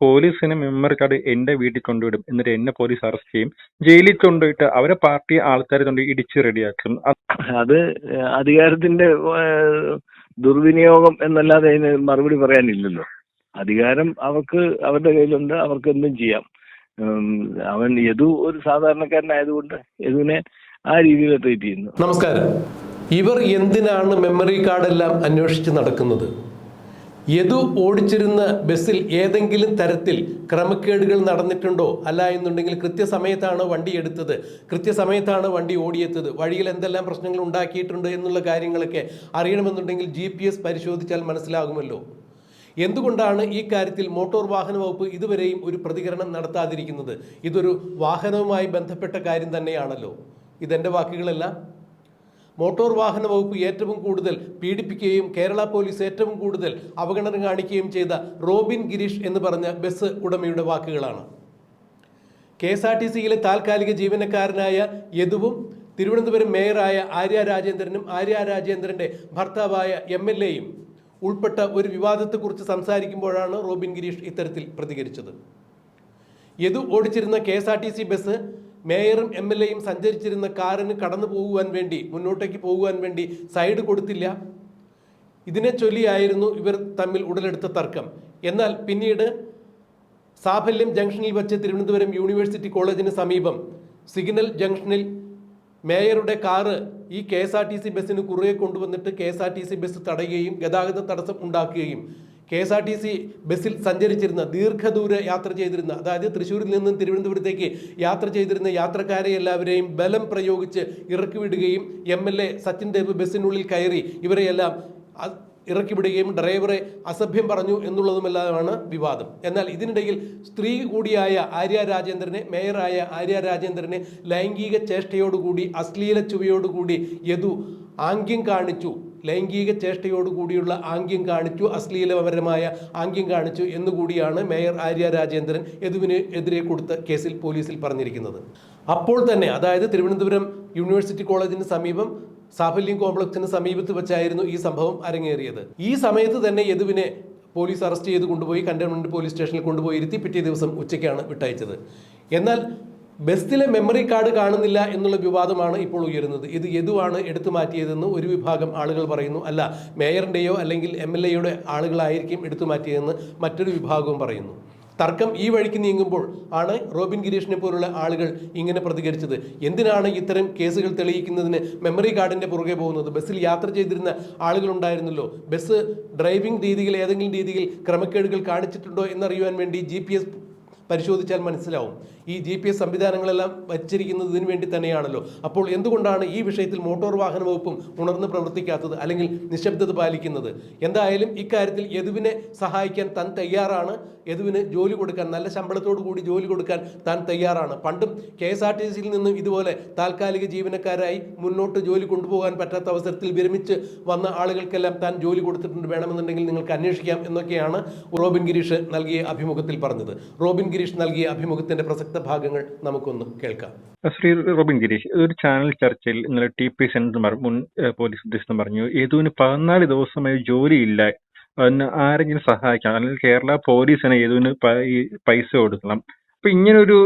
പോലീസിന് memory card എന്റെ വീട്ടിൽ കൊണ്ടുവിടും. എന്നിട്ട് എന്നെ പോലീസ് അറസ്റ്റ് ചെയ്യും. ജയിലിൽ കൊണ്ടുപോയിട്ട് അവരെ പാർട്ടി ആൾക്കാരെ കൊണ്ട് ഇടിച്ച് റെഡിയാക്കും. അത് അധികാരത്തിന്റെ ദുർവിനിയോഗം എന്നല്ലാതെ അതിന് മറുപടി പറയാനില്ലല്ലോ. അധികാരം അവർക്ക് അവരുടെ കയ്യിലുണ്ട്. അവർക്ക് എന്തും ചെയ്യാം. അവൻ യദു ഒരു സാധാരണക്കാരനായതുകൊണ്ട് യദുവിനെ ആ രീതിയിൽ ട്രീറ്റ് ചെയ്യുന്നു. നമസ്കാരം. ഇവർ എന്തിനാണ് മെമ്മറി കാർഡെല്ലാം അന്വേഷിച്ച് നടക്കുന്നത്? യദു ഓടിച്ചിരുന്ന ബസ്സിൽ ഏതെങ്കിലും തരത്തിൽ ക്രമക്കേടുകൾ നടന്നിട്ടുണ്ടോ? അല്ല എന്നുണ്ടെങ്കിൽ കൃത്യസമയത്താണ് വണ്ടി എടുത്തത്. കൃത്യസമയത്താണ് വണ്ടി ഓടിയെത്തത് വഴിയിൽ എന്തെല്ലാം പ്രശ്നങ്ങൾ ഉണ്ടാക്കിയിട്ടുണ്ട് എന്നുള്ള കാര്യങ്ങളൊക്കെ അറിയണമെന്നുണ്ടെങ്കിൽ ജി പരിശോധിച്ചാൽ മനസ്സിലാകുമല്ലോ. എന്തുകൊണ്ടാണ് ഈ കാര്യത്തിൽ മോട്ടോർ വാഹന വകുപ്പ് ഇതുവരെയും ഒരു പ്രതികരണം നടത്താതിരിക്കുന്നത്? ഇതൊരു വാഹനവുമായി ബന്ധപ്പെട്ട കാര്യം തന്നെയാണല്ലോ. ഇതെന്റെ വാക്കുകളല്ല. മോട്ടോർ വാഹന വകുപ്പ് ഏറ്റവും കൂടുതൽ പീഡിപ്പിക്കുകയും കേരള പോലീസ് ഏറ്റവും കൂടുതൽ അവഗണന കാണിക്കുകയും ചെയ്ത റോബിൻ ഗിരീഷ് എന്ന് പറഞ്ഞ ബസ് ഉടമയുടെ വാക്കുകളാണ്. കെ എസ് ആർ ടി സിയിലെ താൽക്കാലിക ജീവനക്കാരനായ യദുവും തിരുവനന്തപുരം മേയറായ ആര്യ രാജേന്ദ്രനും ആര്യ രാജേന്ദ്രന്റെ ഭർത്താവായ എം എൽ എയും ഉൾപ്പെട്ട ഒരു വിവാദത്തെക്കുറിച്ച് സംസാരിക്കുമ്പോഴാണ് റോബിൻ ഗിരീഷ് ഇത്തരത്തിൽ പ്രതികരിച്ചത്. യദു ഓടിച്ചിരുന്ന K S R T C bus മേയറും M L എയും സഞ്ചരിച്ചിരുന്ന കാറിന് കടന്നു പോകുവാൻ വേണ്ടി മുന്നോട്ടേക്ക് പോകുവാൻ വേണ്ടി സൈഡ് കൊടുത്തില്ല. ഇതിനെ ചൊല്ലിയായിരുന്നു ഇവർ തമ്മിൽ ഉടലെടുത്ത തർക്കം. എന്നാൽ പിന്നീട് സാഫല്യം ജംഗ്ഷനിൽ വച്ച് തിരുവനന്തപുരം യൂണിവേഴ്സിറ്റി കോളേജിന് സമീപം സിഗ്നൽ ജംഗ്ഷനിൽ മേയറുടെ കാറ് ഈ K S R T C ബസ്സിന് കുറുകെ കൊണ്ടുവന്നിട്ട് K S R T C bus തടയുകയും ഗതാഗത തടസ്സം ഉണ്ടാക്കുകയും K S R T C ബസ്സിൽ സഞ്ചരിച്ചിരുന്ന ദീർഘദൂര യാത്ര ചെയ്തിരുന്ന അതായത് തൃശ്ശൂരിൽ നിന്നും തിരുവനന്തപുരത്തേക്ക് യാത്ര ചെയ്തിരുന്ന യാത്രക്കാരെ എല്ലാവരെയും ബലം പ്രയോഗിച്ച് ഇറക്കി വിടുകയും M L A Sachin Dev ബസ്സിനുള്ളിൽ കയറി ഇവരെയെല്ലാം ഇറക്കിവിടുകയും ഇറക്കി വിടുകയും ഡ്രൈവറെ അസഭ്യം പറഞ്ഞു എന്നുള്ളതുമെല്ലാമാണ് വിവാദം. എന്നാൽ ഇതിനിടയിൽ സ്ത്രീ കൂടിയായ ആര്യ രാജേന്ദ്രനെ മേയറായ ആര്യ രാജേന്ദ്രനെ ലൈംഗിക ചേഷ്ടയോടുകൂടി അശ്ലീല ചുവയോടുകൂടി യദു ആംഗ്യം കാണിച്ചു. ലൈംഗിക ചേഷ്ടയോടുകൂടിയുള്ള ആംഗ്യം കാണിച്ചു അശ്ലീലപരമായ ആംഗ്യം കാണിച്ചു എന്നുകൂടിയാണ് മേയർ ആര്യ രാജേന്ദ്രൻ യദുവിന് എതിരെ കൊടുത്ത കേസിൽ പോലീസിൽ പറഞ്ഞിരിക്കുന്നത്. അപ്പോൾ തന്നെ അതായത് തിരുവനന്തപുരം യൂണിവേഴ്സിറ്റി കോളേജിന് സമീപം സാഫല്യം കോംപ്ലക്സിന് സമീപത്ത് വെച്ചായിരുന്നു ഈ സംഭവം അരങ്ങേറിയത്. ഈ സമയത്ത് തന്നെ യദുവിനെ പോലീസ് അറസ്റ്റ് ചെയ്ത് കൊണ്ടുപോയി കണ്ടെയ്ൻമെന്റ് പോലീസ് സ്റ്റേഷനിൽ കൊണ്ടുപോയി ഇരുത്തി പിറ്റേ ദിവസം ഉച്ചയ്ക്കാണ് വിട്ടയച്ചത്. എന്നാൽ ബസ്സിലെ മെമ്മറി കാർഡ് കാണുന്നില്ല എന്നുള്ള വിവാദമാണ് ഇപ്പോൾ ഉയരുന്നത്. ഇത് യദുവാണ് എടുത്തു മാറ്റിയതെന്ന് ഒരു വിഭാഗം ആളുകൾ പറയുന്നു. അല്ല മേയറിന്റെയോ അല്ലെങ്കിൽ എം എൽ എയുടെ ആളുകളായിരിക്കും എടുത്തു മാറ്റിയതെന്ന് മറ്റൊരു വിഭാഗവും പറയുന്നു. തർക്കം ഈ വഴിക്ക് നീങ്ങുമ്പോൾ ആണ് റോബിൻ ഗിരീഷിനെ പോലുള്ള ആളുകൾ ഇങ്ങനെ പ്രതികരിച്ചത്. എന്തിനാണ് ഇത്തരം കേസുകൾ തെളിയിക്കുന്നതിന് മെമ്മറി കാർഡിന്റെ പുറകെ പോകുന്നത്? ബസ്സിൽ യാത്ര ചെയ്തിരുന്ന ആളുകളുണ്ടായിരുന്നല്ലോ. ബസ് ഡ്രൈവിംഗ് രീതിയിൽ ഏതെങ്കിലും രീതിയിൽ ക്രമക്കേടുകൾ കാണിച്ചിട്ടുണ്ടോ എന്നറിയുവാൻ വേണ്ടി ജി പരിശോധിച്ചാൽ മനസ്സിലാവും. ഈ ജി പി എസ് സംവിധാനങ്ങളെല്ലാം വച്ചിരിക്കുന്നത് ഇതിനു വേണ്ടി തന്നെയാണല്ലോ. അപ്പോൾ എന്തുകൊണ്ടാണ് ഈ വിഷയത്തിൽ മോട്ടോർ വാഹന വകുപ്പും ഉണർന്ന് പ്രവർത്തിക്കാത്തത് അല്ലെങ്കിൽ നിശബ്ദത പാലിക്കുന്നത്? എന്തായാലും ഇക്കാര്യത്തിൽ യദുവിനെ സഹായിക്കാൻ താൻ തയ്യാറാണ്. യദുവിന് ജോലി കൊടുക്കാൻ നല്ല ശമ്പളത്തോടു കൂടി ജോലി കൊടുക്കാൻ താൻ തയ്യാറാണ്. പണ്ടും കെ എസ് ആർ ടി സിയിൽ നിന്നും ഇതുപോലെ താൽക്കാലിക ജീവനക്കാരായി മുന്നോട്ട് ജോലി കൊണ്ടുപോകാൻ പറ്റാത്ത അവസരത്തിൽ വിരമിച്ച് വന്ന ആളുകൾക്കെല്ലാം താൻ ജോലി കൊടുത്തിട്ടുണ്ട്. വേണമെന്നുണ്ടെങ്കിൽ നിങ്ങൾക്ക് അന്വേഷിക്കാം എന്നൊക്കെയാണ് റോബിൻ ഗിരീഷ് നൽകിയ അഭിമുഖത്തിൽ പറഞ്ഞത്. റോബിൻ ഗിരീഷ് നൽകിയ അഭിമുഖത്തിന്റെ പ്രസക്ത ഭാഗങ്ങൾ നമുക്കൊന്ന് കേൾക്കാം. ശ്രീ റോബിൻ ഗിരീഷ് ഒരു ചാനൽ ചർച്ചയിൽ ഇന്നലെ ടി പി സെന്റർ മുൻ പോലീസ് ഉദ്യോഗസ്ഥൻ പറഞ്ഞു യദുവിന് പതിനാല് ദിവസമായി ജോലിയില്ല. അതിന് ആരെങ്കിലും സഹായിക്കാം അല്ലെങ്കിൽ കേരള പോലീസിന് യദുവിന് പൈസ കൊടുക്കണം. അപ്പൊ ഇങ്ങനൊരു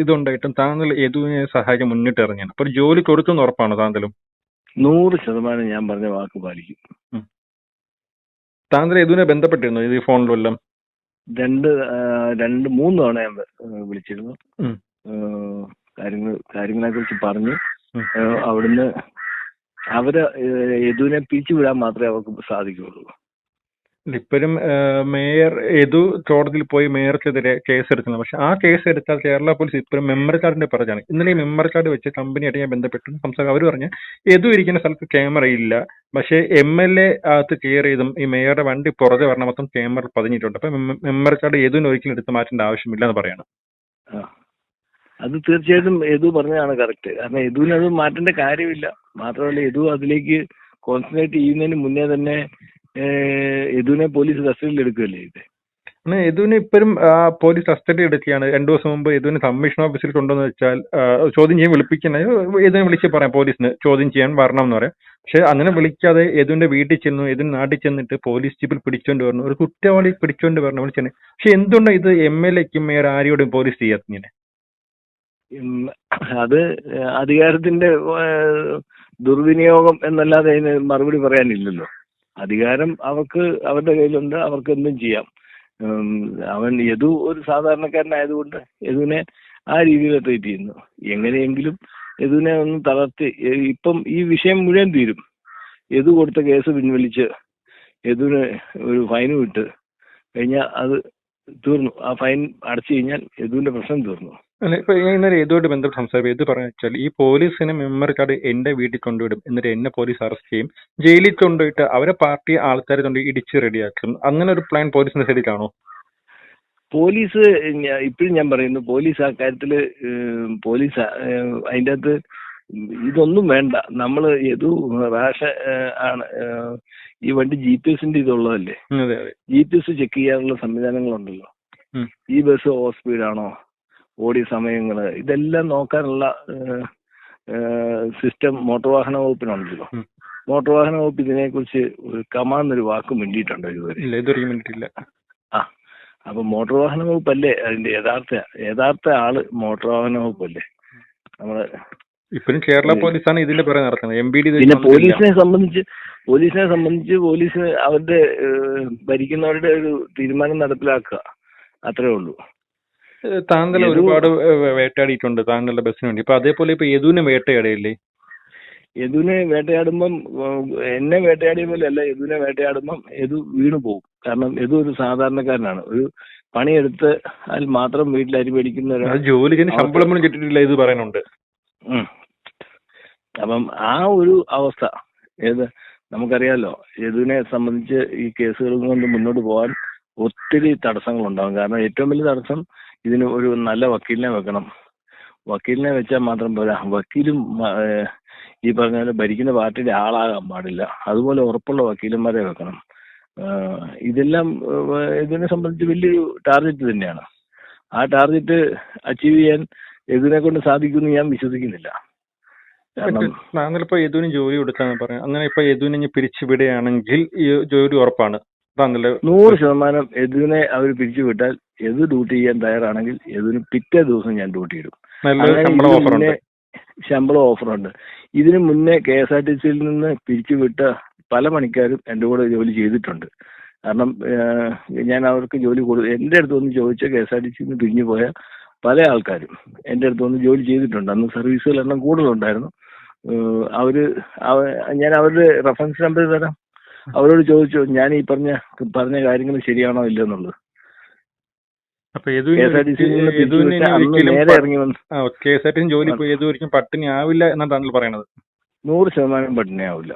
ഇതുണ്ടായിട്ടും താങ്കൾ യദുവിനെ സഹായിക്കാൻ മുന്നിട്ട് ഇറങ്ങിയാണ്. അപ്പൊ ജോലി കൊടുത്തെന്ന് ഉറപ്പാണോ താങ്കളും? നൂറ് ശതമാനം ഞാൻ പറഞ്ഞ വാക്ക് പാലിക്കും. താങ്കൾ യദുവിനെ ബന്ധപ്പെട്ടിരുന്നു ഇത് ഈ ഫോണിലെല്ലാം രണ്ട് രണ്ട് മൂന്ന് തവണ ഞാൻ വിളിച്ചിരുന്നു. കാര്യങ്ങൾ കാര്യങ്ങളെ കുറിച്ച് പറഞ്ഞു അവിടുന്ന് അവർ യദുവിനെ പിരിച്ചു വിടാൻ മാത്രമേ അവർക്ക് സാധിക്കുകയുള്ളൂ. ഇപ്പോഴും മേയർ യദു കോടതിയിൽ പോയി മേയർക്കെതിരെ കേസ് എടുക്കുന്നത് പക്ഷെ ആ കേസ് എടുത്താൽ കേരള പോലീസ് ഇപ്പോഴും മെമ്മറി കാർഡിന്റെ പറഞ്ഞാണ് ഇന്നലെ ഈ മെമ്മറി കാർഡ് വെച്ച് കമ്പനിയായിട്ട് ഞാൻ ബന്ധപ്പെട്ടു. സംസാരം അവർ പറഞ്ഞ യദു ഇരിക്കുന്ന സ്ഥലത്ത് ക്യാമറ ഇല്ല. പക്ഷേ എം എൽ എ അകത്ത് കയറി ചെയ്തും ഈ മേയറുടെ വണ്ടി പുറകെ വരണ മൊത്തം ക്യാമറ പതിഞ്ഞിട്ടുണ്ട്. അപ്പൊ മെമ്മറി കാർഡ് യദുവിന് ഒരിക്കലും എടുത്ത് മാറ്റേണ്ട ആവശ്യമില്ല എന്ന് പറയാണ്. അത് തീർച്ചയായിട്ടും യദു പറഞ്ഞതാണ് കറക്റ്റ്. കാരണം യദുവിന് അത് മാറ്റേണ്ട കാര്യമില്ല. മാത്രമല്ല യദു അതിലേക്ക് കോൺസെൻട്രേറ്റ് ചെയ്യുന്നതിന് മുന്നേ തന്നെ യദുവിനെ പോലീസ് കസ്റ്റഡിയിൽ എടുക്കുകയല്ലേ ഇത് പിന്നെ യദുവിനെ ഇപ്പോഴും പോലീസ് കസ്റ്റഡി എടുക്കുകയാണ്. രണ്ടു ദിവസം മുമ്പ് യദുവിനെ കമ്മീഷൻ ഓഫീസിൽ കൊണ്ടുവന്ന് വെച്ചാൽ ചോദ്യം ചെയ്യാൻ വിളിപ്പിക്കുന്ന യദുവിനെ വിളിച്ച് പറയാം പോലീസിന് ചോദ്യം ചെയ്യാൻ വരണം എന്ന് പറയാം. പക്ഷെ അങ്ങനെ വിളിക്കാതെ യദുവിന്റെ വീട്ടിൽ ചെന്നു യദുവിന് നാട്ടിൽ ചെന്നിട്ട് പോലീസ് ജീപ്പിൽ പിടിച്ചോണ്ട് വരണം. ഒരു കുറ്റവാളി പിടിച്ചോണ്ട് വരണം. വിളിച്ചെന്നെ പക്ഷെ എന്തുകൊണ്ടാണ് ഇത് എം എൽ എക്കും മേയർ ആരോടും പോലീസ് ചെയ്യാത്തിങ്ങനെ അത് അധികാരത്തിന്റെ ദുർവിനിയോഗം എന്നല്ലാതെ അതിന് മറുപടി പറയാനില്ലല്ലോ. അധികാരം അവർക്ക് അവരുടെ കയ്യിലുണ്ട് അവർക്ക് എന്തും ചെയ്യാം. അവൻ യദു ഒരു സാധാരണക്കാരനായതുകൊണ്ട് യദുവിനെ ആ രീതിയിൽ ട്രീറ്റ് ചെയ്യുന്നു. എങ്ങനെയെങ്കിലും യദുവിനെ ഒന്ന് തളർത്തി ഇപ്പം ഈ വിഷയം മുഴുവൻ തീരും. യദു കൊടുത്ത കേസ് പിൻവലിച്ച് യദുവിന് ഒരു ഫൈൻ ഇട്ട് കഴിഞ്ഞാൽ അത് തീർന്നു. ആ ഫൈൻ അടച്ചു കഴിഞ്ഞാൽ യദുവിന്റെ പ്രശ്നം തീർന്നു. അല്ല ഇപ്പൊ ഞാൻ ഇന്നലെ ഏതുമായിട്ട് ബന്ധപ്പെട്ട് സംസാരിക്കും ഏത് പറഞ്ഞു വെച്ചാൽ ഈ പോലീസിന് മെമ്മറി കാർഡ് എന്റെ വീട്ടിൽ കൊണ്ടുവിടും. എന്നിട്ട് എന്നെ പോലീസ് അറസ്റ്റ് ചെയ്യും. ജയിലിൽ കൊണ്ടുപോയിട്ട് അവരെ പാർട്ടി ആൾക്കാരെ കൊണ്ട് ഇടിച്ച് റെഡിയാക്കും. അങ്ങനെ ഒരു പ്ലാൻ പോലീസിന്റെ സൈഡിൽ കാണോ പോലീസ് ഇപ്പോഴും ഞാൻ പറയുന്നു പോലീസ് ആ കാര്യത്തിൽ പോലീസ് അതിന്റെ അകത്ത് ഇതൊന്നും വേണ്ട. നമ്മൾ ഏതു റാഷ ആണ് ഈ വണ്ടി ജി പി എസിന്റെ ഇതുള്ളതല്ലേ അതെ അതെ. ജി പി എസ് ചെക്ക് ചെയ്യാനുള്ള സംവിധാനങ്ങളുണ്ടല്ലോ. ഈ ബസ് ഓവർ സ്പീഡാണോ? ഓടിയ സമയങ്ങൾ ഇതെല്ലാം നോക്കാനുള്ള സിസ്റ്റം മോട്ടോർ വാഹന വകുപ്പിനുണ്ടല്ലോ. മോട്ടോർ വാഹന വകുപ്പ് ഇതിനെക്കുറിച്ച് ഒരു കമാന്നൊരു വാക്ക് മിണ്ടിയിട്ടുണ്ടോ ഇതുവരെ? ആ അപ്പൊ മോട്ടോർ വാഹന വകുപ്പല്ലേ അതിന്റെ യഥാർത്ഥ യഥാർത്ഥ ആൾ മോട്ടോർ വാഹന വകുപ്പല്ലേ? നമ്മൾ ഇപ്പോഴും കേരള പോലീസാണ് ഇതിന്റെ പുറകെ നടക്കുന്നത് എം ബി ഡി പിന്നെ പോലീസിനെ സംബന്ധിച്ച് പോലീസിനെ സംബന്ധിച്ച് പോലീസ് അവരുടെ ഭരിക്കുന്നവരുടെ ഒരു തീരുമാനം നടപ്പിലാക്കുക. അത്രേ ഉള്ളൂ. താങ്കൾ ഒരുപാട് വേട്ടയാടിയിട്ടുണ്ട് താങ്കളുടെ ബസ്സിന് വേണ്ടി. ഇപ്പൊ അതേപോലെ ഇപ്പൊ യദുവിനെ വേട്ടയാടിയില്ലേ? യദുവിനെ വേട്ടയാടുമ്പം എന്നെ വേട്ടയാടിയ പോലെ അല്ല യദുവിനെ വേട്ടയാടുമ്പം യദു വീണു പോകും. കാരണം യദു ഒരു സാധാരണക്കാരനാണ്. ഒരു പണിയെടുത്ത് അതിൽ മാത്രം വീട്ടിൽ അരി മേടിക്കുന്ന ഒരാൾ ജോലി ചെയ്യുന്ന ശമ്പളം പോലും കിട്ടിയിട്ടില്ല ഇത് പറയുന്നുണ്ട്. അപ്പം ആ ഒരു അവസ്ഥ ഏത് നമുക്കറിയാലോ യദുവിനെ സംബന്ധിച്ച് ഈ കേസുകളും കൊണ്ട് മുന്നോട്ട് പോകാൻ ഒത്തിരി തടസ്സങ്ങൾ ഉണ്ടാകും കാരണം ഏറ്റവും വലിയ തടസ്സം ഇതിന് ഒരു നല്ല വക്കീലിനെ വെക്കണം. വക്കീലിനെ വെച്ചാൽ മാത്രം പോരാ. വക്കീലും ഈ പറഞ്ഞ പോലെ ഭരിക്കുന്ന പാർട്ടിയുടെ ആളാകാൻ പാടില്ല. അതുപോലെ ഉറപ്പുള്ള വക്കീലന്മാരെ വെക്കണം. ഇതെല്ലാം ഇതിനെ സംബന്ധിച്ച് വലിയൊരു ടാർഗറ്റ് തന്നെയാണ്. ആ ടാർഗറ്റ് അച്ചീവ് ചെയ്യാൻ എതിനെ കൊണ്ട് സാധിക്കുമെന്ന് ഞാൻ വിശ്വസിക്കുന്നില്ല. ഇപ്പൊ യദുവിന് ജോലി കൊടുക്കാന്ന് പറയാം അങ്ങനെ ഇപ്പൊ യദുവിനെ പിരിച്ചു പിരിച്ചുവിടുകയാണെങ്കിൽ ഈ ജോലി ഉറപ്പാണ്. താങ്കളുടെ നൂറ് ശതമാനം എതിനെ അവർ പിരിച്ചുവിട്ടാൽ എത് ഡ്യൂട്ടി ചെയ്യാൻ തയ്യാറാണെങ്കിൽ എതിന് പിറ്റേ ദിവസം ഞാൻ ഡ്യൂട്ടി ഇടും. അങ്ങനെ ശമ്പളം ഓഫറുണ്ട്. ഇതിനു മുന്നേ കെ എസ് ആർ ടി സിയിൽ നിന്ന് പിരിച്ചുവിട്ട പല പണിക്കാരും എന്റെ കൂടെ ജോലി ചെയ്തിട്ടുണ്ട്. കാരണം ഞാൻ അവർക്ക് ജോലി കൊടു എന്റെ അടുത്ത് ഒന്ന് ചോദിച്ച കെ എസ് ആർ ടി സിയിൽ നിന്ന് പിരിഞ്ഞു പോയ പല ആൾക്കാരും എന്റെ അടുത്ത് ഒന്ന് ജോലി ചെയ്തിട്ടുണ്ട്. അന്ന് സർവീസുകൾ എണ്ണം കൂടുതലുണ്ടായിരുന്നു അവർ ഞാൻ അവരുടെ റെഫറൻസ് നമ്പർ തരാം. അവരോട് ചോദിച്ചു ഞാൻ ഈ പറഞ്ഞ പറഞ്ഞ കാര്യങ്ങൾ ശരിയാണോ സി ജോലി പട്ടിണി ആവില്ല എന്നാണ് താങ്കൾ പറയണത്. നൂറ് ശതമാനം പട്ടിണിയാവില്ല